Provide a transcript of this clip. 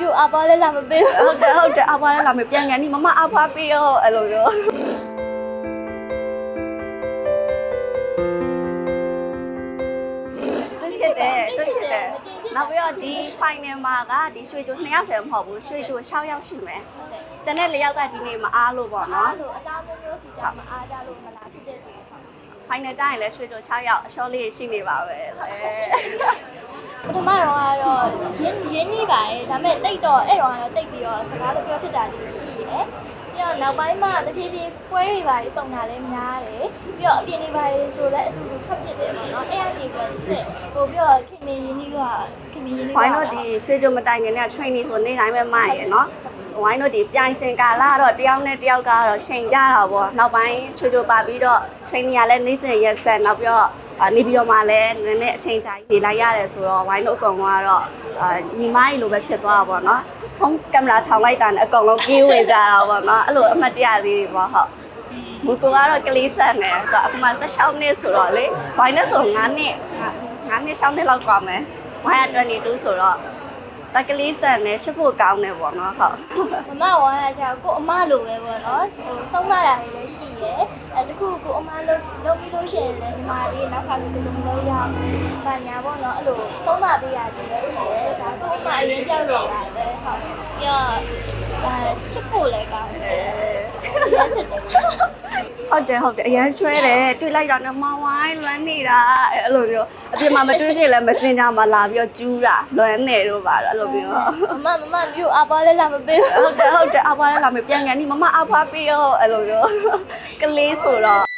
မြို့အပါလဲလာမပေးဘူးဟုတ်တယ်ဟုတ်တယ်အဖွားလည်းလာမယ်ပြန်ကန်ဒီမမအဖွားပေးရောအဲ့လိုမျိုးတွေ့ဖြစ်တယ်တွေ့ဖြစ်တယ်နောက်ပြီးတော့ဒီ final မှာကဒီရွှေချို2ယောက်တည်းမဟုတ်ဘူးရွှေချို6ယောက်ရှိမယ်ကျန်တဲ့4ယောက်ကဒီနေ့မအားလို့ပေါ့နော်အဲ့လိုအကြောင်းမျိုးမျိုးစီကြမအားကြလို့မလားဖြစ်တဲ့သူဟုတ် final ကျရင်လည်းရွှေချို6ယောက်အရှော့လေးရှိနေပါပဲအဲပထမတော့ကတော့ရင်း ရင်းနေပါရဲ့ဒါပေမဲ့တိတ်တော့အဲ့တော့ကတော့တိတ်ပြီးတော့စကားတပြောဖြစ်တာလေးရှိရယ်ပြီးတော့နောက်ပိုင်းမှာတဖြည်းဖြည်းပွဲတွေပါစုံတာလည်းများတယ်ပြီးတော့အပြင်တွေပါဆိုလည်းအတူတူထွက်ဖြစ်တယ်ပေါ့နော်အဲ့အကြီးကစစ်ပို့ပြီးတော့ခင်မင်းရင်းကြီးကခင်မင်းရင်းကြီးဝိုင်းတို့ဒီရွှေချိုမတိုင်ခင်နဲ့ training ဆိုနေတိုင်းပဲမရယ်နော်ဝိုင်းတို့ဒီပြိုင်စင်ကာလာတော့တယောက်နဲ့တယောက်ကတော့ချိန်ကြတာပေါ့နောက်ပိုင်းရွှေချိုပါပြီးတော့ training ကလည်းနေ့စဉ်ရက်ဆက်နောက်ပြီးတော့အာ နေပြီးတော့မှလည်းနည်းနည်းအချိန်ကြာနေလိုက်ရတယ်ဆိုတော့ဝိုင်းတို့အကောင်ကတော့အာညီမကြီးလိုပဲဖြစ်သွားတာပေါ့နော်ဖုန်းကင်မရာထောင်လိုက်တာနဲ့အကောင်လုံးပြေးဝင်ကြတာပေါ့နော်အဲ့လိုအမှတ်တရလေးတွေပေါ့ဟုတ် မူကတော့ကလေးဆက်နေတော့အခုမှ16နှစ်ဆိုတော့လေဘိုင်းနဲ့ဆို9နှစ်9နှစ်6နှစ်လောက်กว่าမယ်ဘိုင်းက22ဆိုတော့ တကလေးဆက်နေရှစ်ဖို့ကောင်းတယ်ပေါ့နော်ဟုတ်မမဝါရကြကိုအမလိုပဲပေါ့နော်ဟိုဆုံးမတာတွေလည်းရှိရယ်အဲတခုကိုအမလုံးလုံးပြီးလို့ရှိရင်လည်းဒီမှာလေးနောက်ခါလေးဒီလိုမလုပ်ရဘူး။ဘာညာပေါ့နော်အဲ့လိုဆုံးမပေးရတယ်လည်းရှိရယ်ဒါကိုအမအရင်ကြောက်တော့တာပဲဟုတ်ပြီးတော့အဲချစ်ဖို့လည်းကောင်းတယ်ရမ်းချစ်တယ် ဟုတ်တယ်ဟုတ်တယ်အရန်ချွဲတယ်တွေ့လိုက်တော့နမဝိုင်းလွမ်းနေတာအဲ့လိုမျိုးအပြင်မှာမတွေ့ဖြစ်လဲမစင်ကြမှာလာပြီးတော့ကျူးတာလွမ်းနေတော့ပါတော့အဲ့လိုမျိုးမမမမမြို့အပါလဲလာမပေးဘူးဟုတ်တယ်ဟုတ်တယ်အဖွားလည်းလာမယ်ပြန်ကန်ဒီမမအဖွားပေးရောအဲ့လိုမျိုးကလေးဆိုတော့